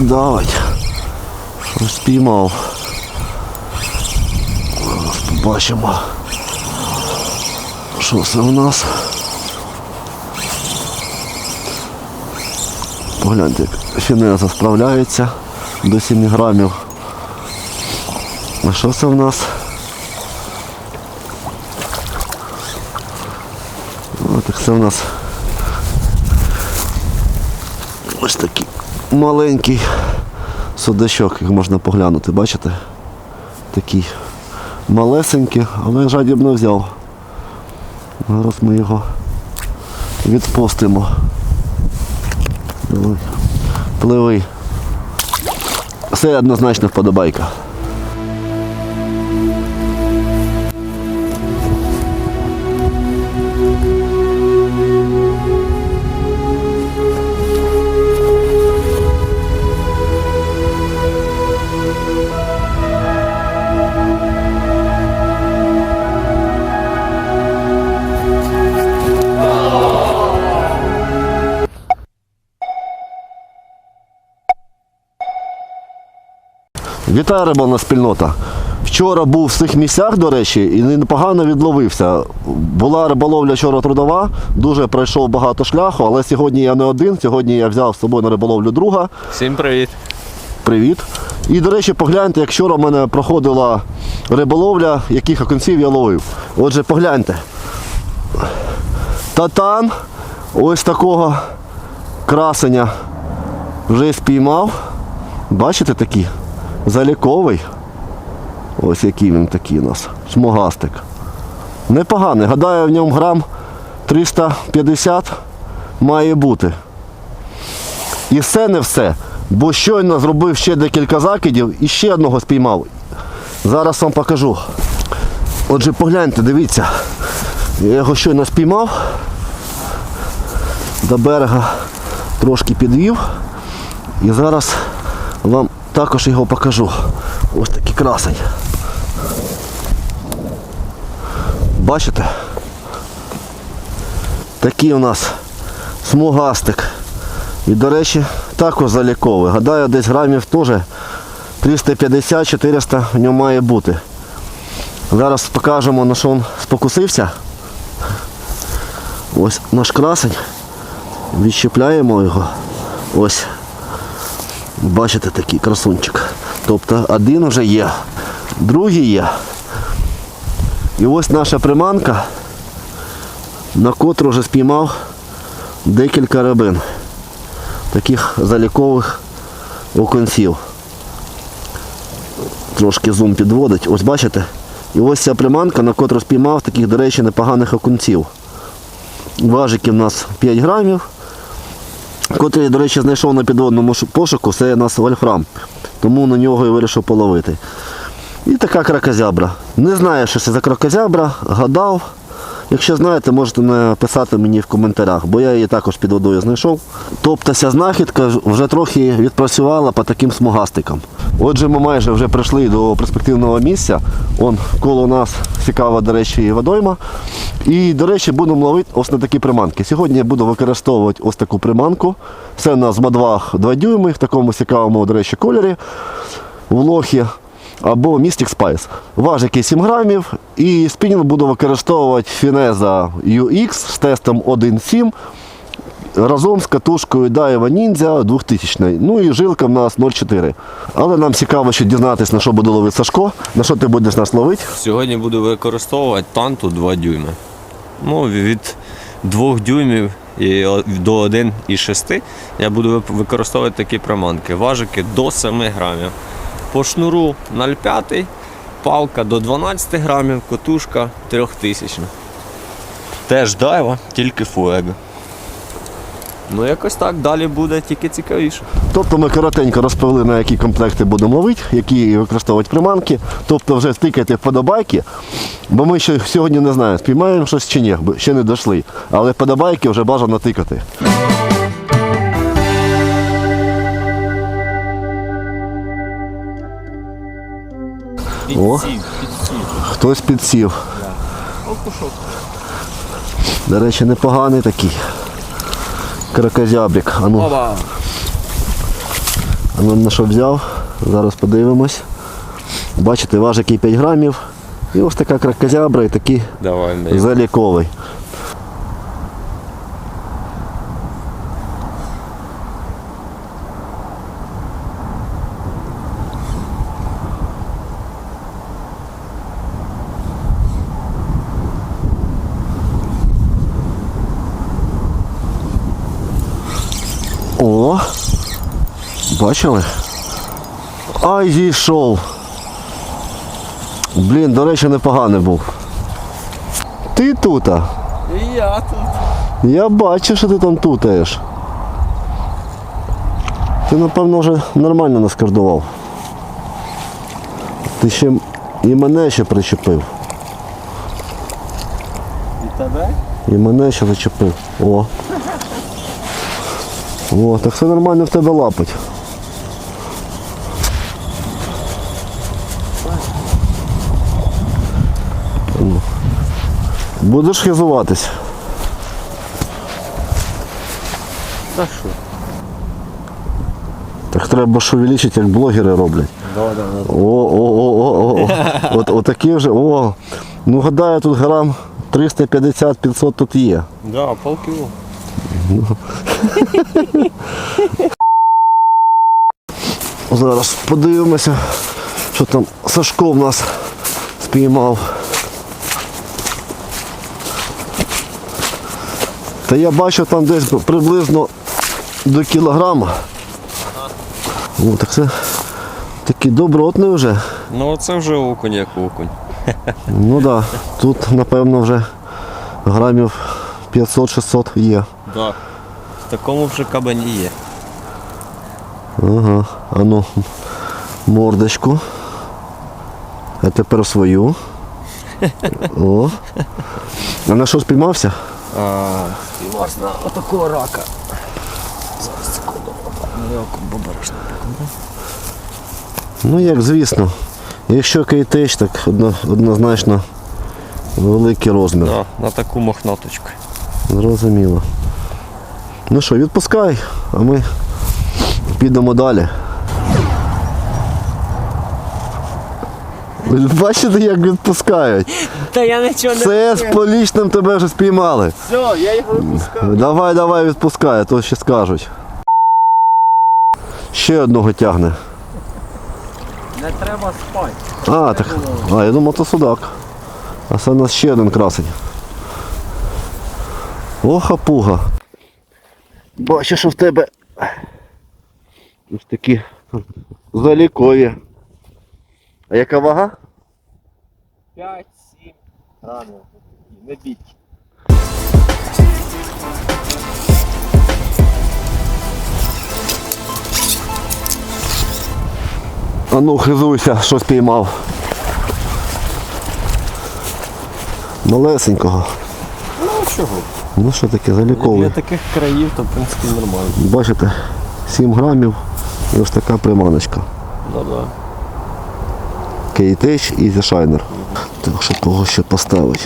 Давай. Ось спіймав. Зараз побачимо. Що це у нас? Погляньте, як фінеза справляється до 7 грамів. А що це в нас? О, так це в нас ось такий маленький судачок, як можна поглянути, бачите? Такий малесенький, але жадібно взяв. Зараз ми його відпустимо. Пливи. Все однозначно вподобайка. Вітаю рибална спільнота. Вчора був в цих місцях, до речі, і непогано відловився. Була риболовля вчора трудова, дуже пройшов багато шляху, але сьогодні я не один. Сьогодні я взяв з собою на риболовлю друга. Всім привіт. Привіт. І, до речі, погляньте, як вчора в мене проходила риболовля, яких окунців я ловив. Отже, погляньте. Татан ось такого красення вже спіймав. Бачите такий? Заліковий. Ось який він такий у нас. Смугастик. Непоганий. Гадаю, в ньому грам 350 має бути. І все не все. Бо щойно зробив ще декілька закидів і ще одного спіймав. Зараз вам покажу. Отже, погляньте, дивіться. Я його щойно спіймав. До берега трошки підвів. І зараз вам також його покажу. Ось такий красень. Бачите? Такий у нас смугастик. І, до речі, також заліковий. Гадаю, десь грамів теж 350-400 в ньому має бути. Зараз покажемо, на що він спокусився. Ось наш красень. Відщепляємо його. Ось. Бачите такий красунчик. Тобто один вже є, другий є. І ось наша приманка, на котру вже спіймав декілька рибин таких залікових оконців. Трошки зум підводить. Ось бачите? І ось ця приманка, на котру спіймав таких, до речі, непоганих окунців. Важики в нас 5 грамів. Котрий, до речі, знайшов на підводному пошуку, це у нас вольфрам. Тому на нього і вирішив половити. І така кракозябра. Не знаю, що це за кракозябра, гадав. Якщо знаєте, можете написати мені в коментарях, бо я її також під водою знайшов. Тобто ця знахідка вже трохи відпрацювала по таким смугастикам. Отже, ми майже вже прийшли до перспективного місця. Он коло нас цікава, до речі, водойма. І, до речі, будемо ловити ось на такі приманки. Сьогодні я буду використовувати ось таку приманку. Це у нас Мадвах 2 дюйми в такому цікавому, до речі, кольорі в лохі або Mystic Spice. Важикий 7 грамів і спінінг буду використовувати Fineza UX з тестом 1.7 разом з катушкою Daiwa Ninja 2000. Ну і жилка в нас 0,4. Але нам цікаво ще дізнатися, на що буде ловити Сашко. На що ти будеш нас ловити? Сьогодні буду використовувати танту 2 дюйми. Ну, від 2 дюймів і до 1,6 я буду використовувати такі приманки. Важики до 7 грамів. По шнуру 0,5, палка до 12 грамів, котушка 3000. Теж дайва, тільки фуего. Ну якось так далі буде тільки цікавіше. Тобто ми коротенько розповіли, на які комплекти будемо ловити, які використовувати приманки. Тобто вже стикайте вподобайки, бо ми ще сьогодні не знаємо, спіймаємо щось чи ні, ще не дійшли. Але вподобайки вже бажано тикати. О. Хтось підсів. До речі, непоганий такий. Кракозябрик. А ну, Оба! А ну, на що взяв? Зараз подивимось. Бачите, важить який 5 грамів. І ось така кракозябра і такий заліковий. Бачили? Ай, зійшов. Блін, до речі, непоганий був. Ти тут? І я тут. Я бачу, що ти там тутаєш. Ти, напевно, вже нормально наскардував. Ти ще і мене ще причепив. І тебе? І мене ще зачепив. О. О, так все нормально в тебе лапить. Будеш хизуватись? Та що? Так треба ж увеличити, як блогери роблять. Да, да, да. О, о, о, о, о, о. От, отакі вже, о. Ну гадаю, тут грам 350-500 тут є. Да, полкіло. Зараз подивимося, що там Сашко в нас спіймав. Та я бачу там десь приблизно до кілограма. О, так це такий добротний вже. Ну це вже окунь як окунь. Ну так, да, тут напевно вже грамів 500-600 є. Да. В такому вже кабані є. Ага, а ну, мордочку. А тепер свою. О. А на що спіймався? А, і власне отакого рака. Зараз секунду. Ну, бабарашно. Ну як звісно. Якщо кейтеч, так однозначно великий розмір. Да, на таку мохнаточку. Зрозуміло. Ну що, відпускай, а ми підемо далі. Бачите, як відпускають? Та я нічого Це з полічним тебе вже спіймали. Все, я його випускаю. Давай, давай, відпускай, а то ще скажуть. Ще одного тягне. Не треба спати. А, так. А, я думав, то судак. А це у нас ще один красень. Оха пуга. Бачу, що в тебе ось такі залікові. А яка вага? 5-7 грамів. Не біть. А ну, хизуйся, що спіймав. Малесенького. Ну чого? Ну що таке, Для заліковий. таких країв, то в принципі нормально. Бачите, 7 грамів і ось така приманочка. Да-да. Кейтеч і зішайнер. Так що кого ще поставити?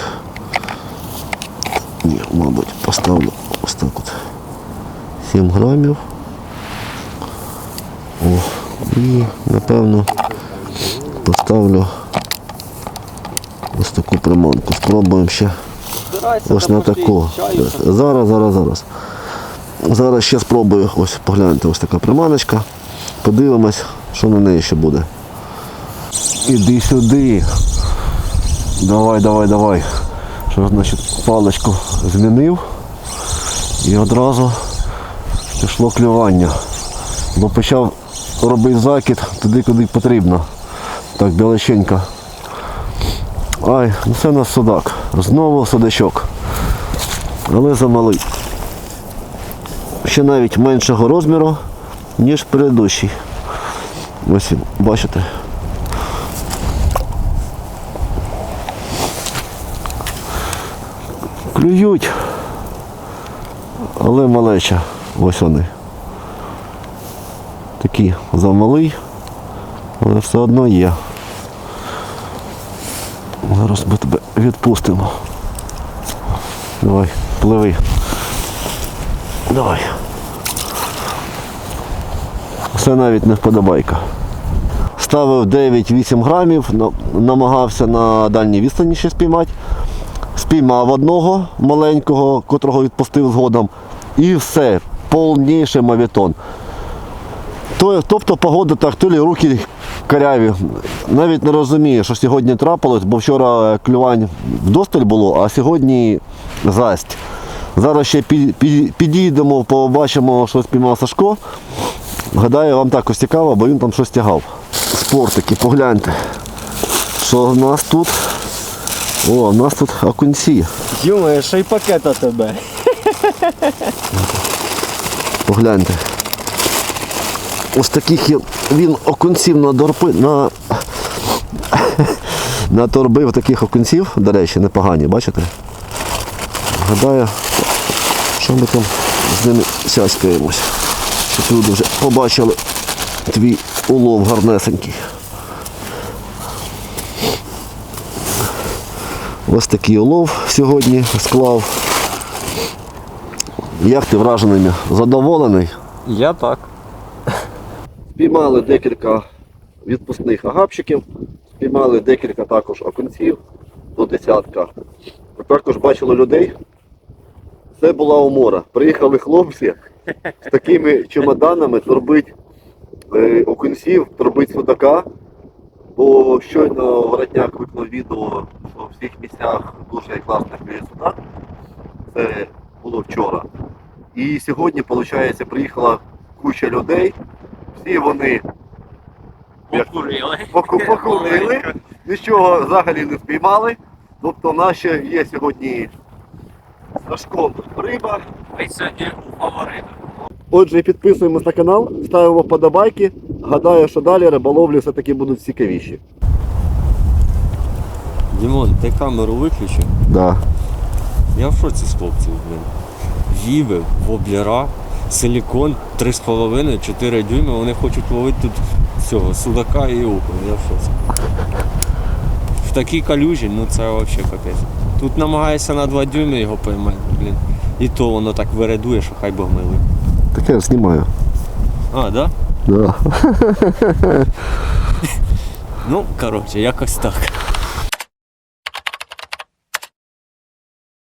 Ні, мабуть, поставлю ось так от. 7 грамів. О, і напевно поставлю ось таку приманку. Спробуємо ще ось на таку. Зараз, зараз, зараз. Зараз ще спробую ось погляньте, ось така приманочка. Подивимось, що на неї ще буде. Іди сюди. Давай, давай, давай. Що значить паличку змінив і одразу пішло клювання. Бо почав робити закид туди, куди потрібно. Так, білоченька. Ай, ну це у нас судак. Знову судачок. Але замалий. Ще навіть меншого розміру, ніж предыдущий. Ось бачите. Клюють, але малеча. Ось вони. Такі замалий, але все одно є. Зараз ми тебе відпустимо. Давай, пливи. Давай. Це навіть не вподобайка. Ставив 9-8 грамів, намагався на дальній відстані ще спіймати. Спіймав одного маленького, котрого відпустив згодом. І все, повніший мавітон. Тобто погода так, то руки каряві. Навіть не розумію, що сьогодні трапилось, бо вчора клювань вдосталь було, а сьогодні засть. Зараз ще пі- пі- підійдемо, побачимо, що спіймав Сашко. Гадаю, вам також цікаво, бо він там щось тягав. Спортики, погляньте. Що в нас тут? О, у нас тут окунці. Йома, ще й пакета тебе. Погляньте. Ось таких є- він окунців на дорпи, на, на торбив таких окунців, до речі, непогані, бачите? Гадаю, що ми там з ними сяськаємось. Щоб люди вже побачили твій улов гарнесенький. Ось такий улов сьогодні склав. Як ти враженими? Задоволений? Я так. Спіймали декілька відпускних агапчиків, спіймали декілька також окунців до десятка. Також бачили людей. Це була умора. Приїхали хлопці з такими чемоданами торбить е, окунців, торбить судака. Бо щойно воротняк виклав відео, що в всіх місцях дуже класно клює судак. Це було вчора. І сьогодні, виходить, приїхала куча людей. Всі вони Покурили. покурили, нічого взагалі не спіймали. Тобто ще є сьогодні з Сашком риба. Отже, підписуємось на канал, ставимо вподобайки. Гадаю, що далі риболовлі все-таки будуть цікавіші. Дімон, ти камеру виключив? Да. Я в шоці з хлопців, блин. Віби, воблера, силікон 3,5-4 дюйми, вони хочуть ловити тут цього судака і окуня. Я в шоці. В такій калюжі, ну це взагалі капець. Тут намагаєшся на 2 дюйми його поймати, блін. І то воно так вирадує, що хай Бог милий. Таке я знімаю. А, да? Да. Ну, коротше, якось так.